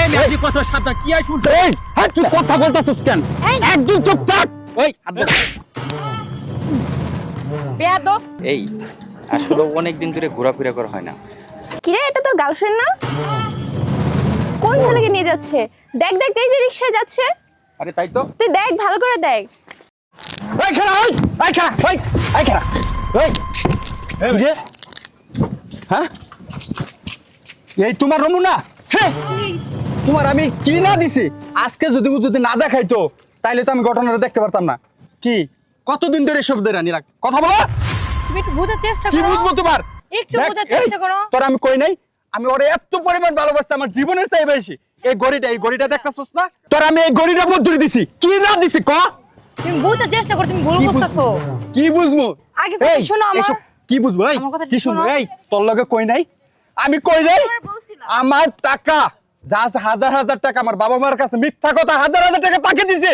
এই কথা সাবধান? কি আই শুনছো? এই হ্যাঁ তুই কথা বলতেছিস কেন। একদম চুপ থাক ওই বেয়াদব। এই আসলে অনেক দিন ধরে ঘোরাফেরা করা হয় না। কিরে এটা তোর গার্লফ্রেন্ড না? কোন ছেলেকে নিয়ে যাচ্ছে? দেখ দেখ এই যে রিক্সায় যাচ্ছে। আরে তাই তো। তুই দেখ ভালো করে দেখ। এই খেলা ওই এই খেলা ওই এই খেলা। ওই যে? হ্যাঁ? এই তোমার নমুনা ছে! তোমার আমি কি না দিছি। আজকে যদি যদি না দেখাইতো তাইলে তো আমি ঘটনাটা দেখতে পারতাম না। কি? কতদিন ধরে এসব ধরে রানি রাখ কথা বলো! তুমি একটু বোঝার চেষ্টা করো। কি বুঝব তোমার? একটু বোঝার চেষ্টা করো। তোর আমি কই নাই? আমি ওরে এত পরিমাণ ভালোবাসছি আমার জীবনের চাই বেশি। এই গড়িটা এই গড়িটা দেখতেছস না? তোর আমি এই গড়িটা মজুরি দিছি। কি না দিছি ক? তুমি বোঝার চেষ্টা করো তুমি ভুল কি কি বুঝব? আগে কথা শোনো আমার। এসব কি বুঝব? এই কি শুনব? শোনো। এই তোর লগে কই নাই? আমি কই নাই? আমার টাকা। যা হাজার হাজার টাকা আমার বাবা মার কাছে মিথ্যা কথা হাজার হাজার টাকা তাকে দিছে।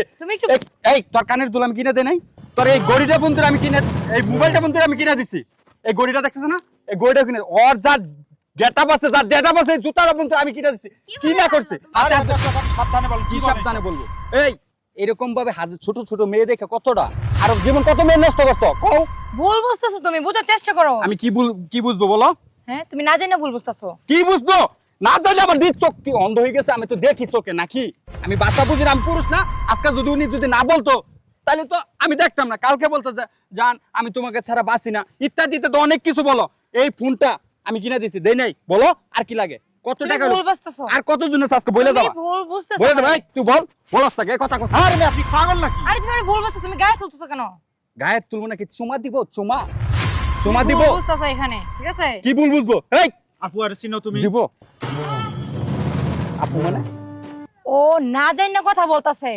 এই- এই তোর কানের দুল আমি কিনে দে নাই। তোর এই গড়িটা বন্ধুর আমি কিনে এই মোবাইলটা বন্ধুর আমি কিনে দিছি। এই গড়িটা দেখছিস না? এই গড়িটা কিনে ওর যা ডেটা আছে যা ডেটা আছে জুতাটা বন্ধু আমি কিনে দিছি। কি না করছে? আরে সাবধানে বল কি সাবধানে বলব? এই এরকম ভাবে হাজার ছোট ছোট মেয়ে দেখে কতটা? আর জীবন কত মেয়ে নষ্ট করছ? কও। ভুল বুঝতেছো তুমি বোঝার চেষ্টা করো। আমি কি কি বুঝব বলো? হ্যাঁ তুমি না জানি না ভুল বুঝতেছো। কি বুঝব? না জানলে আমার নিজ চোখ কি অন্ধ হয়ে গেছে? আমি তো দেখি চোখে নাকি? আমি বাসা বুঝি না, আমি পুরুষ না আজকে যদি উনি যদি না বলতো তাহলে তো আমি দেখতাম না। কালকে বলতো যে জান আমি তোমাকে ছাড়া বাঁচি না। ইত্যাদিতে তো অনেক কিছু বলো। এই ফোনটা আমি কিনে দিছি দেই নাই। বলো আর কি লাগে? কত টাকা আর কত জনের আজকে বলে তুমি দাও। ভুল বুঝতেছো বলে ভাই তুই বল বলস তাকে কথা কথা আরে আপনি পাগল নাকি? আরে তুমি ভুল বুঝতেছো তুমি গায়ে তুলতেছো কেন? গায়ের তুলবো নাকি? চুমা দিব চুমা। চুমা তুমি দিব। বুঝতেছো এখানে ঠিক আছে? কি ভুল বুঝব? এই আপু আর চিনো তুমি? দিব। আপু মানে? ও না জানি না কথা বলতাছে।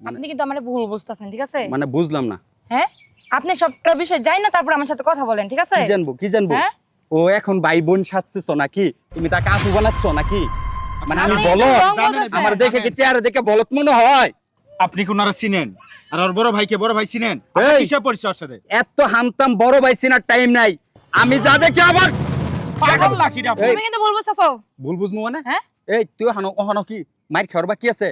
মানে- আপনি কিন্তু আমার ভুল বুঝতেছেন ঠিক আছে? মানে বুঝলাম না। হ্যাঁ? আপনি সবটা বিষয় জানি না তারপর আমার সাথে কথা বলেন ঠিক আছে? কি জানব কি জানব? হ্যাঁ? ও এখন ভাই বোন সাজতেছ নাকি? তুমি তাকে আপু বানাচ্ছ নাকি? মানে আমি বলো। আমার দেখে কি চেহারা দেখে বলত মনে হয়? আপনি কোন আর চিনেন? আর ওর বড় ভাইকে বড় ভাই চিনেন? এই। কিসে পরিচয় ওর সাথে? এত হামতাম বড় ভাই চিনার টাইম নাই। আমি যা দেখি আবার পাগল তুমি ভুল বুঝব মানে? হ্যাঁ? এই তুই হানো ওহানো কি মাইর খাওয়ার বাকি আছে?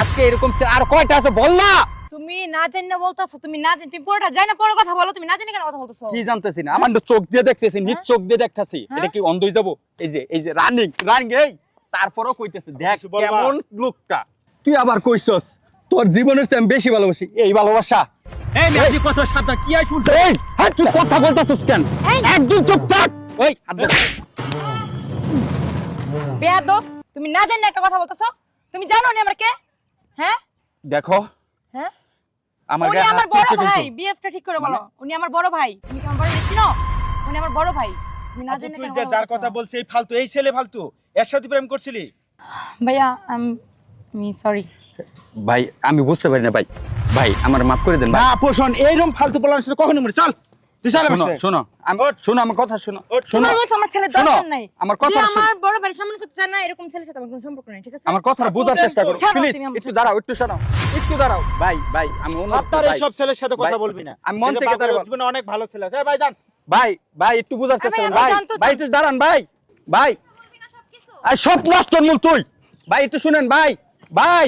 আজকে এরকম আর কয়টা আছে বল না! তুমি না জানি না বলতাছো তুমি না জানি তুমি যাই না পরে কথা বলো তুমি না জানি কেন কথা বলতেছো? কি জানতেছি না? আমার চোখ দিয়ে দেখতেছি নিজ চোখ দিয়ে দেখতেছি। হ্যাঁ? এটা কি অন্ধ হয়ে যাব? এই যে এই যে রানিং রানিং এই তারপরও কইতেছে দেখ কেমন লোকটা। তুই আবার কইছস তোর জীবনের চেয়ে বেশি ভালোবাসি। এই ভালোবাসা। এই মেয়ে কথা সাবধান কি আই শুনছো এই হ্যাঁ তুই কথা বলতেছিস কেন? একদম চুপ থাক! ওই। বেয়াদব তুমি না জানি একটা কথা বলতেছো? তুমি জানো নি আমার কে? হ্যাঁ? দেখো হ্যাঁ? আমার উনি আমার বড় ভাই বিএফটা ঠিক করে বলো। মানে? উনি আমার বড় ভাই। তুমি কি আমার বড় ভাই? চিনো উনি আমার বড় ভাই। তুমি না জানি তুই যে যার কথা বলছে এই ফালতু এই ছেলে ফালতু এর সাথে প্রেম করছিলি? ভাইয়া আমি সরি ভাই আমি বুঝতে পারি না ভাই। ভাই আমার মাফ করে দেন ভাই। শোন এইরকম ফালতু বলার সাথে কখনো মরে চল! শোনো শোনো আমার কথা শোনো। শোনো। আমার ছেলে দরকার নাই। আমার কথা আমার বড় ভাই সম্মান করতে চান না এরকম ছেলের সাথে আমার কোনো সম্পর্ক নেই ঠিক আছে? আমার কথাটা বোঝার চেষ্টা করো। প্লিজ একটু দাঁড়াও একটু শোনাও একটু দাঁড়াও। ভাই ভাই আমি অনুরোধ করি, ভাই। এইসব ছেলের সাথে কথা বলবি না। আমি মন থেকে তার- জীবনে অনেক ভালো ছেলে আছে। ভাই ভাই ভাই একটু বোঝার চেষ্টা করুন ভাই ভাই একটু দাঁড়ান ভাই। ভাই। আর সব নষ্ট মূল তুই। ভাই একটু শুনেন ভাই। ভাই